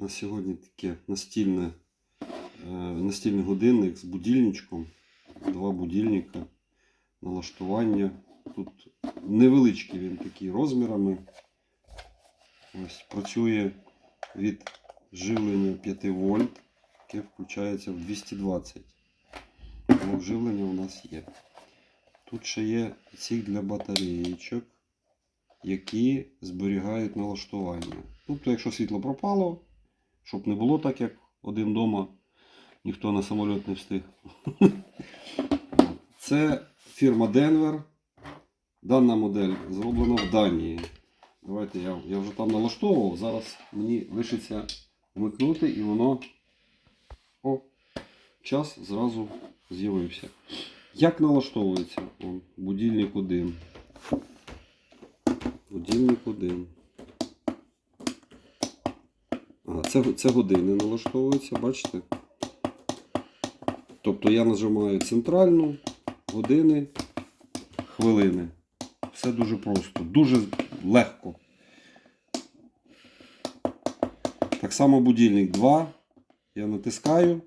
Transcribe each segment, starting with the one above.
На сьогодні таке настільне, е, настільний годинник з будильничком. Два будильника, налаштування. Тут невеличкий він такий розмірами. Ось працює від живлення 5 вольт, яке включається в 220. Тому живлення у нас є. Тут ще є ці для батареїчок, які зберігають налаштування. Тобто, якщо світло пропало, щоб не було так, як один дома, ніхто на самоліт не встиг. Це фірма Denver. Дана модель зроблена в Данії. Давайте я, я вже там налаштовував. Зараз мені лишиться вмикнути і воно. О, час зразу з'явився. Як налаштовується? О, будильник 1. Будильник 1. Ага, це, це години налаштовується, бачите? Тобто я нажимаю центральну, години, хвилини. Все дуже просто, дуже легко. Так само будильник 2. Я натискаю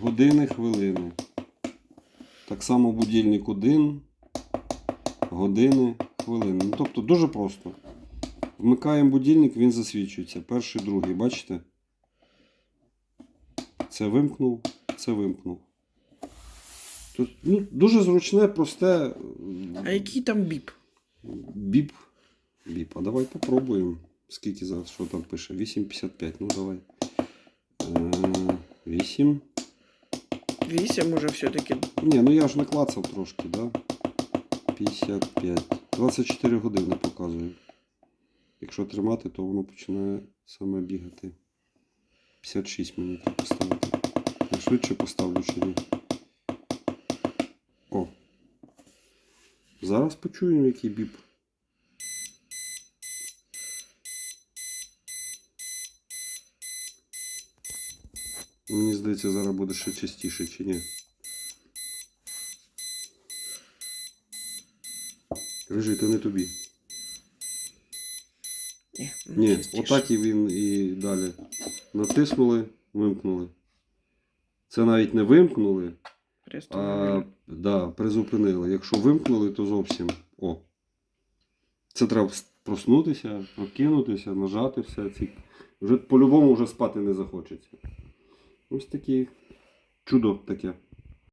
години, хвилини. Так само будильник 1, години, хвилини. Ну, тобто дуже просто. Вмикаємо будильник, він засвічується. Перший, другий, бачите? Це вимкнув, це вимкнув. Тут, ну, дуже зручне, просте. А який там біп? Біп. Біп. А давай попробуємо. Скільки зараз, що там пише? 8,55. Ну давай. Е, 8. Вісім уже все-таки. Ні, ну я ж наклацав трошки, да? 55. 24 години показує. Якщо тримати, то воно починає саме бігати. 56 мені треба поставити. Я швидше поставлю чи ні. О. Зараз почуємо, який біп. Мені здається, зараз буде ще частіше чи ні. Рижий, то не тобі. Ні, отак і він і далі. Натиснули, вимкнули. Це навіть не вимкнули, а да, призупинили. Якщо вимкнули, то зовсім. О. Це треба проснутися, прокинутися, нажати все. Ці... Вже по-любому вже спати не захочеться. Ось таке чудо таке.